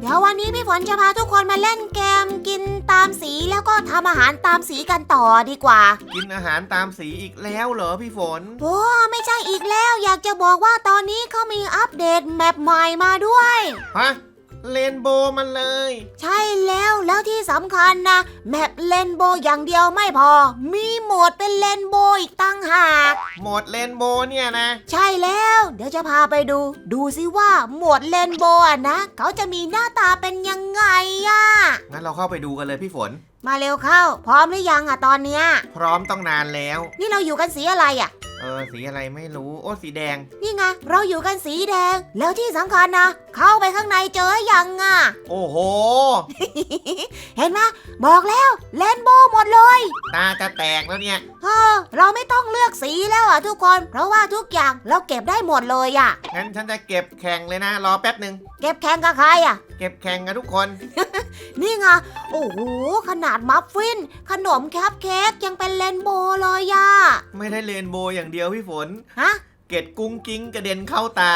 เดี๋ยววันนี้พี่ฝนจะพาทุกคนมาเล่นเกมกินตามสีแล้วก็ทำอาหารตามสีกันต่อดีกว่า กินอาหารตามสีอีกแล้วเหรอพี่ฝน โอ้ไม่ใช่อีกแล้ว อยากจะบอกว่าตอนนี้เขามีอัปเดตแมปใหม่มาด้วย ฮะ เลนโบมันเลย ใช่แล้วแล้วที่สำคัญนะ แมปเลนโบว์อย่างเดียวไม่พอ มีโหมดเป็นเลนโบว์อีกตั้งหากหมดเลนโบเนี่ยนะ ใช่แล้ว เดี๋ยวจะพาไปดู ดูสิว่าโหมดเลนโบว์อะนะ เขาจะมีหน้าตาเป็นยังไงอะงั้นเราเข้าไปดูกันเลยพี่ฝน มาเร็วเข้า พร้อมหรือยังอะตอนเนี้ย พร้อมต้องนานแล้ว นี่เราอยู่กันสีอะไรอะ เออสีอะไรไม่รู้ โอ้สีแดง นี่ไงเราอยู่กันสีแดง แล้วที่สำคัญนะ เข้าไปข้างในเจอยังอะโอ้โห เห็นไหมบอกแล้วเลนาจะแตกแล้วเนี่ย เออเราไม่ต้องเลือกสีแล้วอะทุกคน เพราะว่าทุกอย่างเราเก็บได้หมดเลยอะ งั้นฉันจะเก็บแข่งเลยนะ รอแป๊บหนึ่งเก็บแข่งกับใครอะ เก็บแข่งกันทุกคน นี่ไง โอ้โห ขนาดมัฟฟิน ขนมแคปเค้กยังเป็นเลนโบว์เลยอะ ไม่ได้เลนโบอย่างเดียวพี่ฝน ฮะ เกล็ดกุ้งกิ้งกระเด็นเข้าตา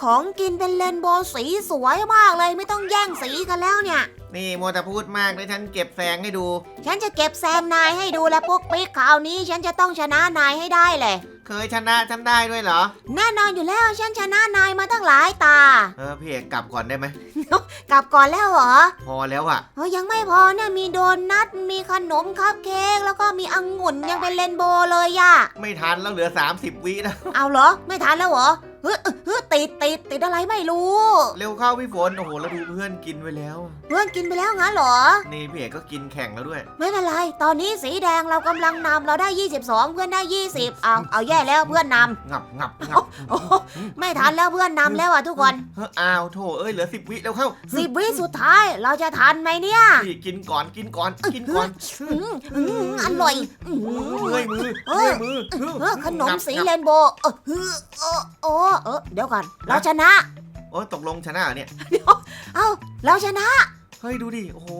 ของกินเป็นเลนโบว์สีสวยมากเลยไม่ต้องแย่งสีกันแล้วเนี่ย นี่โมวแต่พูดมากเลยฉันเก็บแซงให้ดู ฉันจะเก็บแซงนายให้ดูและปุ๊กปิ๊กคราวนี้ ฉันจะต้องชนะนายให้ได้เลย เคยชนะฉันได้ด้วยเหรอ แน่นอนอยู่แล้วฉันชนะนายมาตั้งหลายตา เออพี่เอกกลับก่อนได้ไหม กลับก่อนแล้วเหรอพอแล้วอะเฮ้ยยังไม่พอเนี่ยมีโดนัทมีขนมคัพเค้กแล้วก็มีองุ่นยังเป็นเรนโบว์เลยอะไม่ทันแล้วเหลือ 30 วิแล้วเอาเหรอ ไม่ทันแล้วเหรอ เฮ้ยเฮ้ยติดติดติดอะไรไม่รู้ เร็วเข้าพี่ฝนโอ้โหแล้วดูเพื่อนกินไปแล้ว เพื่อนกินไปแล้วงั้นเหรอ นี่พี่เอกก็กินแข่งแล้วด้วย ไม่เป็นไร ตอนนี้สีแดงเรากำลังนำเราได้ 22 เพื่อนได้ 20 เอาเอาแย่แล้วเพื่อนนงับงับงับำโอ้โหไม่ทันแล้วเพื่อนนำแล้วอะทุกคน เฮ้ยอ้าวโถเอ้ยเหลือ10วิแล้วเข้าสิบวิสุดท้ายเราจะทันไหมเนี่ยพี่กินก่อนกินก่อนกินก่อนอืมอืมอร่อยอืมเมื่อยมือเอเมื่ออยมือเออขนมสีงับเรนโบว์เออเออเออเออเออเดี๋ยวก่อน เราชนะ โอ้ยตกลงชนะเหรอเนี่ยเอ้าเราชนะเฮ้ยดูดิ โอ้โห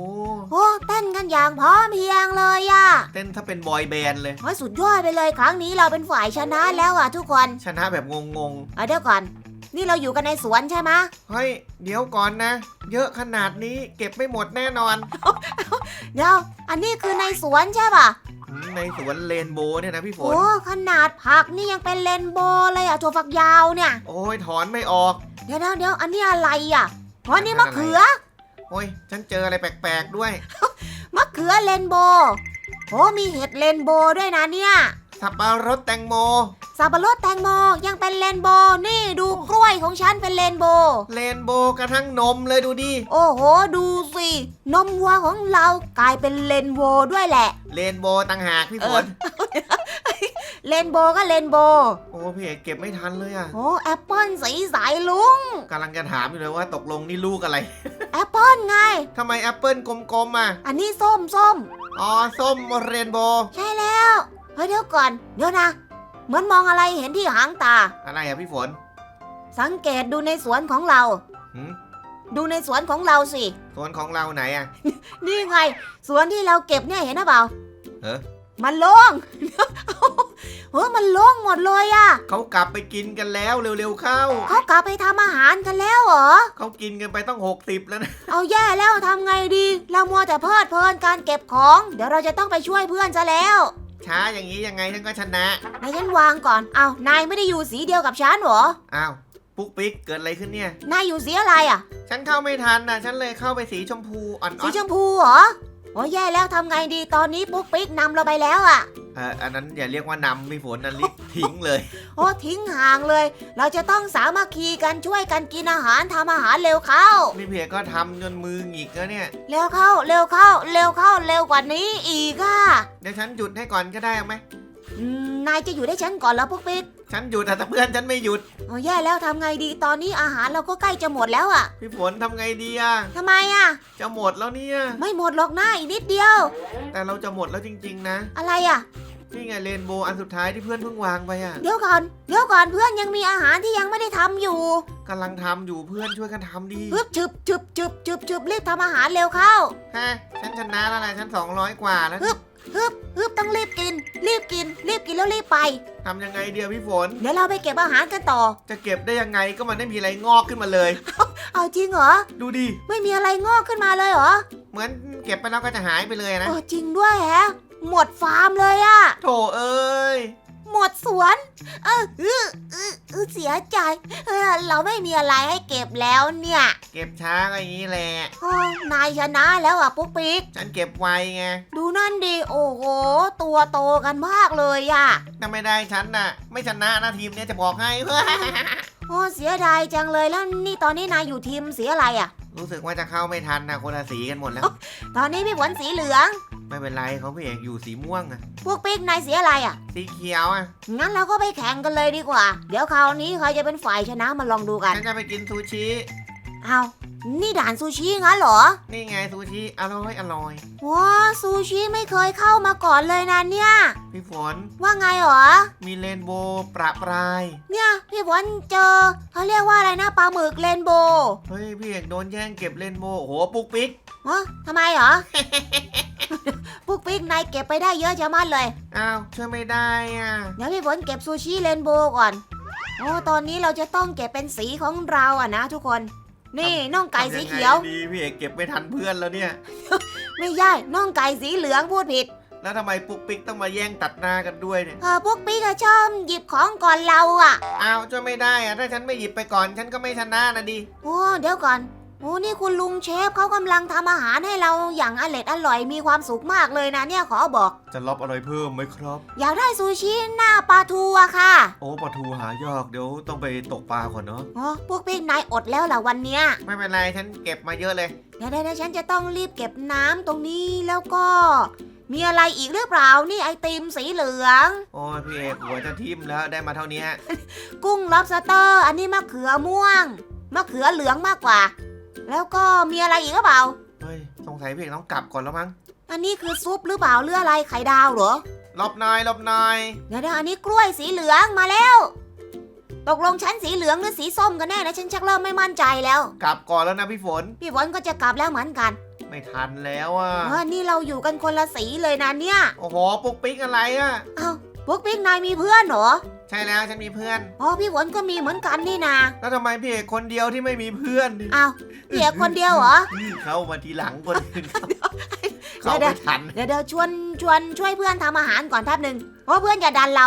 โอ้เต้นกันอย่างพร้อมเพรียงเลยอะเต้นถ้าเป็นบอยแบนด์เลยโอ้ยสุดยอดไปเลยครั้งนี้เราเป็นฝ่ายชนะแล้วอะทุกคนชนะแบบงงเอาเดี๋ยวก่อน นี่เราอยู่กันในสวนใช่ไหมะๆ เฮ้ย เดี๋ยวก่อนนะ เยอะขนาดนี้เก็บไม่หมดแน่นอน เดี๋ยวอันนี้คือในสวนใช่ป่ะอืม ในสวนเรนโบว์เนี่ยนะพี่ฝโอ้นขนาดผักนี่ยังเป็นเลนโบว์เลยอะถั่วฝักยาวเนี่ย โอ้ยถอนไม่ออก เดี๋ยวเดี๋ยวเดี๋ยวอันนี้อะไรอะเพราะนี่มะเขือ โอ้ยฉันเจออะไรแปลกๆด้วย มะเขือเลนโบว์โอ้มีเห็ดเลนโบว์ด้วยนะเนี่ย สับปะรดแตงโม สับปะรดแตงโมยังเป็นเลนโบว์นี่ดูกล้วยของฉันเป็นเลนโบว์เรนโบว์กระทั่งนมเลยดูดิ โอ้โห ดูสิ นมวัวของเรากลายเป็นเลนโบว์ด้วยแหละ เรนโบว์ต่างหากพี่ฝนเลนโบว์ก็เลนโบว์โอ้พี่เอกเก็บไม่ทันเลยอะโอ้แอปเปิลสีสายลุงกำลังจะถามอยู่เลยว่าตกลงนี่ลูกอะไร แอปเปิลไงทำไมแอปเปิลกลมๆอะอันนี้ส้มส้มอ๋อส้มเรนโบว์ใช่แล้วเฮ้ยเดี๋ยวก่อนเดี๋ยวนะ เหมือนมองอะไรเห็นที่หางตา อะไรอะพี่ฝนสังเกตดูในสวนของเรา หืมดูในสวนของเราสิ สวนของเราไหนอะนี่ไง สวนที่เราเก็บเนี่ยเห็นหรือเปล่าเฮ้อมันโล่ง เฮ้ยมันโล่งหมดเลยอะเขากลับไปกินกันแล้วเร็วๆเข้า เขากลับไปทำอาหารกันแล้วเหรอ เขากินกันไปต้อง60แล้วนะ เอาแย่แล้วทำไงดี เรามัวแต่เพลิดเพลินการเก็บของ เดี๋ยวเราจะต้องไปช่วยเพื่อนซะแล้ว ช้าอย่างนี้ยังไงฉันก็ชนะ นายฉันวางก่อน เอานายไม่ได้อยู่สีเดียวกับฉันเหรอ อ้าว ปุ๊กปิ๊กเกิดอะไรขึ้นเนี่ย นายอยู่สีอะไรอะ ฉันเข้าไม่ทันนะฉันเลยเข้าไปสีชมพูอ่สีอนชมพูเหรอ โอ้แย่แล้วทำไงดีตอนนี้ปุ๊กปิ๊กนำเราไปแล้วอะๆเอออันนั้นอย่าเรียกว่านำพี่ฝนนั่นเรียกทิ้งเลย โอ้ทิ้งห่างเลย เราจะต้องสามัคคีกันช่วยกันกินอาหารทำอาหารเร็วเข้านี่เพียก็ทำจนมือหงิกแล้วเนี่ย เร็วเข้า เร็วเข้า เร็วเข้าเร็วกว่านี้อีกอะเดี๋ยวฉันหยุดให้ก่อนก็ได้ไหมอืมนายจะอยู่ได้ฉันก่อนแล้วปุ๊กปิ๊ก ฉันหยุดแต่เพื่อนฉันไม่หยุด โอ้แย่แล้วทำไงดีตอนนี้อาหารเราก็ใกล้จะหมดแล้วอะพี่ฝนทำไงดีอะทำไมอะจะหมดแล้วเนี่ย ไม่หมดหรอกนะอีกนิดเดียว แต่เราจะหมดแล้วจริง ๆ นะ อะไรอะนี่ไงเรนโบว์อันสุดท้ายที่เพื่อนเพิ่งวางไปอะเดี๋ยวก่อนเดี๋ยวก่อนเพื่อนยังมีอาหารที่ยังไม่ได้ทำอยู่กำลังทำอยู่เพื่อนช่วยกันทำดีฮึบชึบชึบชึบชึบชึบรีบทำอาหารเร็วเข้า ฮะฉันชนะแล้วนะฉัน 200 กว่าแล้วฮึบ ฮึบฮึบต้องรีบกิน รีบกิน รีบกินแล้วรีบไป ทำยังไงเดียวพี่ฝน เดี๋ยวเราไปเก็บอาหารกันต่อ จะเก็บได้ยังไงก็มันไม่มีอะไรงอกขึ้นมาเลย เอาจริงเหรอ ดูดิ ไม่มีอะไรงอกขึ้นมาเลยเหรอเหมือนเก็บไปแล้วก็จะหายไปเลยนะ เออจริงด้วยแฮะ หมดฟาร์มเลยอะ โถเอ้ย หมดสวนเออเออเออเออเสียใจเออเราไม่มีอะไรให้เก็บแล้วเนี่ย เก็บช้าก็อย่างนี้แหละ โอ้นายชนะแล้วอะปุ๊กปิ๊ก ฉันเก็บไวไงดูนั่นดิโอ้โห ตัวโตกันมากเลยอะถ้าไม่ได้ฉันน่ะ ไม่ชนะนะทีมเนี้ยจะบอกให้ โอ้เสียดายจังเลยแล้วนี่ตอนนี้นายอยู่ทีมสีอะไรอะ รู้สึกว่าจะเข้าไม่ทันนะคนละสีกันหมดแล้ว ตอนนี้พี่ฝนสีเหลือง ไม่เป็นไรเขาพี่เอกอยู่สีม่วงอะพวกปิ๊กนายสีอะไรอะสีเขียวอะงั้นเราก็ไปแข่งกันเลยดีกว่า เดี๋ยวคราวนี้ใครจะเป็นฝ่ายชนะมาลองดูกัน ฉันจะไปกินซูชิ เอา นี่ด่านซูชิงั้นเหรอ นี่ไงซูชิอร่อยอร่อยว้าซูชิไม่เคยเข้ามาก่อนเลยนะเนี่ย พี่ฝน ว่าไงเหรอ มีเรนโบว์ประปราย เนี่ยพี่ฝนเจอเขาเรียกว่าอะไรนะปลาหมึกเรนโบว์เฮ้ยพี่เอกโดนแย่งเก็บเรนโบว์โอ้โหปุ๊กปิ๊กฮะทำไมเหรอปุ๊กปิ๊กนายเก็บไปได้เยอะจะมัดเลย อ้าวช่วยไม่ได้อะ เดี๋ยวพี่ฝนเก็บซูชิเรนโบว์ก่อน โอ้ตอนนี้เราจะต้องเก็บเป็นสีของเราอะนะทุกคน นี่น่องไก่สีเขียว ทำงไงดีพี่เอกเก็บไม่ทันเพื่อนแล้วเนี่ย ไม่ใช่น่องไก่สีเหลืองพูดผิดแล้วทำไมปุ๊กปิ๊กต้องมาแย่งตัดหน้ากันด้วยเนี่ย เออปุ๊กปิ๊กอะชอบหยิบของก่อนเราอะอ้าวช่วยไม่ได้อะถ้าฉันไม่หยิบไปก่อนฉันก็ไม่ชนะนะดิ โอ้เดี๋ยวก่อน โอ้นี่คุณลุงเชฟเขากำลังทำอาหารให้เราอย่างอร่อยอร่อยมีความสุขมากเลยนะเนี่ยขอบอก จะรับอะไรเพิ่มไหมครับ อยากได้ซูชิหน้าปลาทูอะค่ะโอ้ปลาทูหายากเดี๋ยวต้องไปตกปลาก่อนเนาะโอ้พวกปิ๊กนายอดแล้วล่ะวันเนี้ยไม่เป็นไรฉันเก็บมาเยอะเลย เดี๋ยวเดี๋ยวฉันจะต้องรีบเก็บน้ำตรงนี้แล้วก็ มีอะไรอีกหรือเปล่านี่ไอติมสีเหลือง โอ้ยพี่เอกหัวจะทิ่มแล้วได้มาเท่านี้กุ้งล็อบสเตอร์ อันนี้มะเขือม่วง มะเขือเหลืองมากกว่า แล้วก็มีอะไรอีกหรือเปล่า เฮ้ยสงสัยพี่เอกต้องกลับก่อนแล้วมั้งอันนี้คือซุปหรือเปล่าหรืออะไรไข่ดาวเหรอหลบหน่อยหลบหน่อยเดี๋ยวเดี๋ยวอันนี้กล้วยสีเหลืองมาแล้ว ตกลงฉันสีเหลืองหรือสีส้มกันแน่นะฉันชักเริ่มไม่มั่นใจแล้ว กลับก่อนแล้วนะพี่ฝน พี่ฝนก็จะกลับแล้วเหมือนกันไม่ทันแล้วอะเออนี่เราอยู่กันคนละสีเลยนะเนี่ย โอ้โห ปุ๊กปิ๊กอะไรอะ เอ้าพ วกปิ๊กนายมีเพื่อนเหรอ ใช่แล้วฉันมีเพื่อนอ๋อพี่ฝนก็มีเหมือนกันนี่นาแล้วทำไมพี่เอกคนเดียวที่ไม่มีเพื่อนนี่อ้าวพี่เอกคนเดียวเหรอ เข้ามาทีหลังคนอื่นเขาเข้าไม่ทันเดี๋ยวเดี๋ยวชวนชวนช่วยเพื่อนทำอาหารก่อนแป๊บหนึ่งเพราะเพื่อนอย่าดันเรา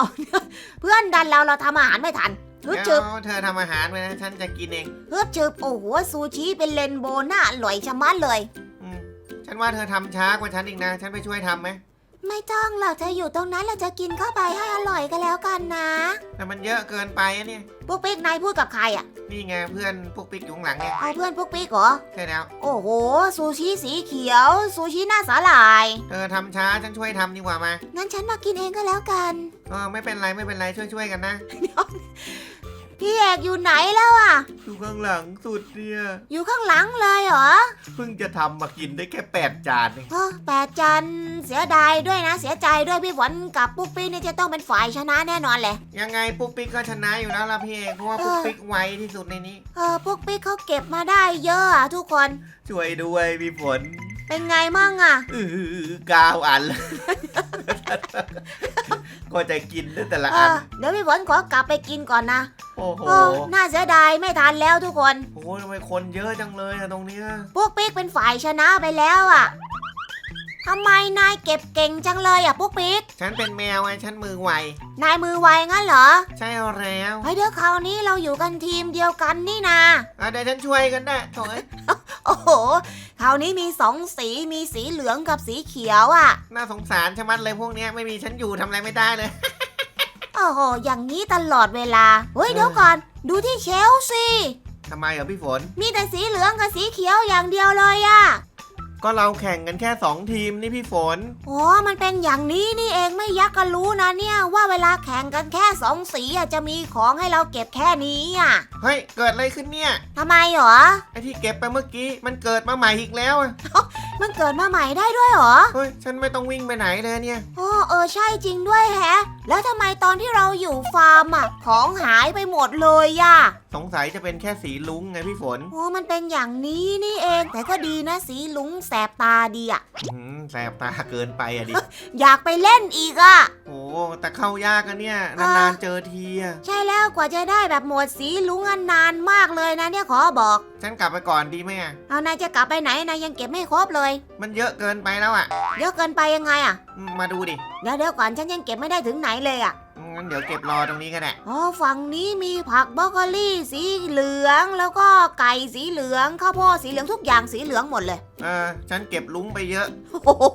เพื่อนดันเราเราทำอาหารไม่ทันฮึบเดี๋จึยบวเธอทำอาหารไว้นะฉันจะกินเองฮึบจึบโอ้โหซูชิเป็นเลนโบว์น่าอร่อยชะมัดเลย อืมฉันว่าเธอทำช้ากว่าฉันอีกนะ ฉันไปช่วยทำไหม ไม่ต้องหรอกเธออยู่ตรงนั้นเราจะกินเข้าไปให้อร่อยกันแล้วกันนะ แต่มันเยอะเกินไปอะเนี่ยปุ๊กปิ๊กนายพูดกับใครอะ นี่ไงเพื่อนปุ๊กปิ๊กอยู่ข้างหลังเนี่ยเอาเพื่อนปุ๊กปิ๊กเหรอ ใช่แล้ว โอ้โห ซูชิสีเขียว ซูชิหน้าสาหร่าย เธอทำช้าฉันช่วยทำดีกว่ามางั้นฉันมากินเองก็แล้วกัน เออไม่เป็นไรไม่เป็นไรช่วยช่วยๆกันนะ พี่เอกอยู่ไหนแล้วอะ อยู่ข้างหลังสุดเนี่ยอยู่ข้างหลังเลยเหรอเพิ่งจะทำมากินได้แค่แปดจานเองเออแปดจันเสียดายด้วยนะ เสียใจด้วยพี่ฝนกับปุ๊กปิ๊กเนี่ยจะต้องเป็นฝ่ายชนะแน่นอนเลย ยังไงปุ๊กปิ๊กก็ชนะอยู่แล้วล่ะพี่เอกเพราะว่าปุ๊กปิ๊กไวที่สุดในนี้ เออปุ๊กปิ๊กเขาเก็บมาได้เยอะอะทุกคน ช่วยด้วยพี่ฝน เป็นไงมั่งอะอือกาวอันเลยก็จะกินได้แต่ละเออันอเดี๋ยวพี่ฝนขอกลับไปกินก่อนนะ โอ้โหโอ้น่าเสียดายไม่ทันแล้วทุกคน โอ้โหทำไมคนเยอะจังเลยอะตรงเนี้ยปุ๊กปิ๊กเป็นฝ่ายชนะไปแล้วอะ ทำไมนายเก็บเก่งจังเลยอะปุ๊กปิ๊ก ฉันเป็นแมวไงฉันมือไวนายมือไวงั้นเหรอใช่แล้วเฮ้ยเดี๋ยวคราวนี้เราอยู่กันทีมเดียวกันนี่นา อะเดี๋ยวฉันช่วยกันได้โถ่เอ้ยโอ้โห คราวนี้มีสองสีมีสีเหลืองกับสีเขียวอะ น่าสงสารชะมัดเลยพวกเนี้ยไม่มีฉันอยู่ทำอะไรไม่ได้เลย โอ้โห อย่างนี้ตลอดเวลา เฮ้ยเดี๋ยวก่อน ดูที่เชลฟ์สิทำไมเหรอพี่ฝน มีแต่สีเหลืองกับสีเขียวอย่างเดียวเลยอะ ก็เราแข่งกันแค่สองทีมนี่พี่ฝน โอ้มันเป็นอย่างนี้นี่เองไม่ยักก็รู้นะเนี่ยว่าเวลาแข่งกันแค่สองสีอะจะมีของให้เราเก็บแค่นี้อะเฮ้ย เกิดอะไรขึ้นเนี่ยทำไมเหรอ ไอที่เก็บไปเมื่อกี้มันเกิดมาใหม่อีกแล้วอะ มันเกิดมาใหม่ได้ด้วยเหรอ เฮ้ย ฉันไม่ต้องวิ่งไปไหนเลยเนี่ยโอ้เออใช่จริงด้วยแฮะ แล้วทำไมตอนที่เราอยู่ฟาร์มอะของหายไปหมดเลยอะสสงสัยจะเป็นแค่สีลุ้งไงพี่ฝนโอ้มันเป็นอย่างนี้นี่เอง แต่ก็ดีนะสีลุงแสบตาดีอะอื้อหือแสบตาเกินไปอะดิ อยากไปเล่นอีกอะโอ้แต่เข้ายากอะเนี่ยอ่านานๆเจอทีอะใช่แล้วกว่าจะได้แบบหมวดสีลุงอันนานมากเลยนะเนี่ยขอบอก ฉันกลับไปก่อนดีไหมอะเอานายจะกลับไปไหนนายยังเก็บไม่ครบเลยมันเยอะเกินไปแล้วอะเยอะเกินไปยังไงอะอืมมาดูดิ เดี๋ยวเดี๋ยวก่อนฉันยังเก็บไม่ได้ถึงไหนเลยอะงั้นเดี๋ยวเก็บรอตรงนี้ก็ได้อ๋อฝั่งนี้มีผักบรอกโคลี่สีเหลือง แล้วก็ไก่สีเหลืองข้าวโพดสีเหลืองทุกอย่างสีเหลืองหมดเลย เออ ฉันเก็บลุ้งไปเยอะ โอ้โห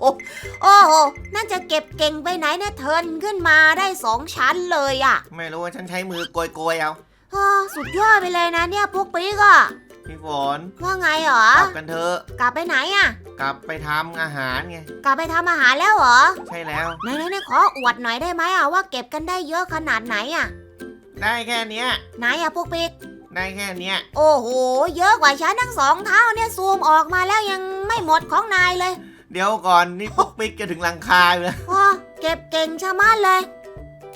โอ้โหน่าจะเก็บเก่งไปไหนเนี่ยเทิร์นขึ้นมาได้สองชั้นเลยอะไม่รู้ว่าฉันใช้มือโกยๆเอาอ๋อสุดยอดไปเลยนะเนี่ยพวกปิ๊กอะ พี่ฝนว่าไงเหรอกลับกันเถอะ กลับไปไหนอะกลับไปทำอาหารไง กลับไปทำอาหารแล้วเหรอใช่แล้ว ไหนไหนไหนขออวดหน่อยได้ไหมอะว่าเก็บกันได้เยอะขนาดไหนอะได้แค่เนี้ย ไหนอะพวกปิ๊กได้แค่เนี้ย โอ้โห เยอะกว่าฉันทั้งสองเท่าเนี่ยซูมออกมาแล้วยังไม่หมดของนายเลยเดี๋ยวก่อนนี่ปุ๊กปิ๊กจะถึงหลังคาอยู่แล้ว โอ้เก็บเก่งชะมัดเลย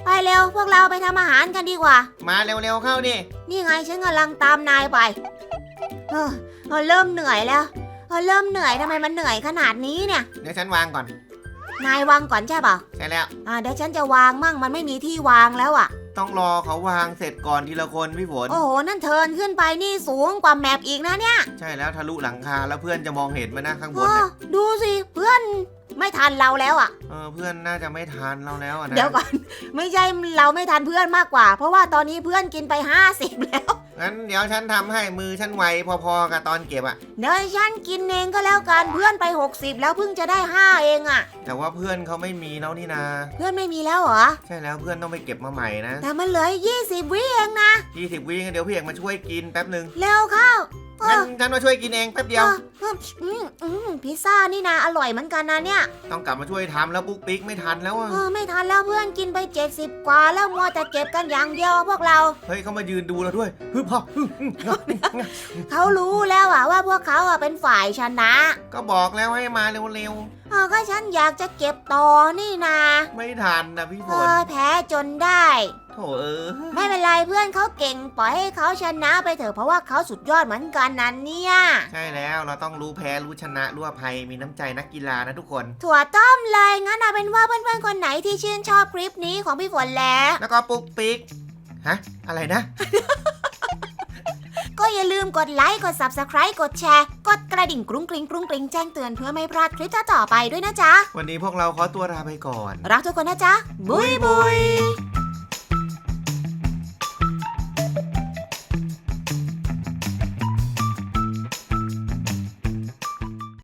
ไปเร็วพวกเราไปทำอาหารกันดีกว่า มาเร็วๆเข้าดิ นี่ไงฉันกำลังตามนายไป เออเออเริ่มเหนื่อยแล้วเออเริ่มเหนื่อยทำไมมันเหนื่อยขนาดนี้เนี่ย เดี๋ยวฉันวางก่อน นายวางก่อนใช่เปล่าใช่แล้ว อ่าเดี๋ยวฉันจะวางมั่งมันไม่มีที่วางแล้วอะ ต้องรอเขาวางเสร็จก่อนทีละคนพี่ฝน โอ้โหนั่นเทินขึ้นไปนี่สูงกว่าแมปอีกนะเนี่ยใช่แล้วทะลุหลังคาแล้วเพื่อนจะมองเห็นไหมนะข้างบโอ้นน่ะดูสิเพื่อนไม่ทันเราแล้วอะ เออเพื่อนน่าจะไม่ทันเราแล้วอะนะเดี๋ยวก่อน ไม่ใช่เราไม่ทันเพื่อนมากกว่า เพราะว่าตอนนี้เพื่อนกินไป 50 แล้ว งั้นเดี๋ยวฉันทำให้มือฉันไวพอๆกับตอนเก็บอะเดี๋ยวฉันกินเองก็แล้วกันเพื่อนไป 60 แล้วเพิ่งจะได้ 5 เองอะแต่ว่าเพื่อนเขาไม่มีแล้วนี่นา เพื่อนไม่มีแล้วเหรอ ใช่แล้วเพื่อนต้องไปเก็บมาใหม่นะแต่มันเหลือ20 วิเองนะ20วิงั้นเดี๋ยวพี่เอกมาช่วยกินแป๊บหนึ่ง เร็วเข้าเอ งั้นอฉันมาช่วยกินเองแป๊บเดียวเออเอออืมอืมพิซซ่านี่นะอร่อยเหมือนกันนะเนี่ย ต้องกลับมาช่วยทำแล้วปุ๊กปิ๊กไม่ทันแล้วอะเออไม่ทันแล้วเพื่อนกินไป 70 กว่าแล้วมัวแต่เก็บกันอย่างเดียวพวกเรา เฮ้ยเขามายืนดูเราด้วยฮึบฮ่าฮึบฮึบฮ่าเขารู้แล้วอะว่าพวกเขาอะเป็นฝ่ายชนะก็บอกแล้วให้มาเร็วเออก็ฉันอยากจะเก็บต่อนี่นะๆ ไม่ทันนะพี่ฝเอนอแพ้จนได้ โถเออไม่เป็นไรเพื่อนเขาเก่งปล่อยให้เขาชนะไปเถอะเพราะว่าเขาสุดยอดเหมือนกันนั่นเนี่ย ใช่แล้วเราต้องรู้แพ้รู้ชนะรู้อภัยมีน้ำใจนักกีฬานะทุกคน ถั่วต้มเลยงั้นเอาเป็นว่าเพื่อนๆคนไหนที่ชื่นชอบคลิปนี้ของพี่ฝนแล้ว แล้วก็ปุ๊กปิ๊กฮะอะไรนะ ก็อย่าลืมกดไลค์กด subscribe กดแชร์ กดกระดิ่งกรุ้งกริ้งกรุ้งกริ้งแจ้งเตือนเพื่อไม่พลาดคลิปต่อๆไปด้วยนะจ๊ะวันนี้พวกเราขอตัวลาไปก่อน รักทุกคนนะจ๊ะบุยบุย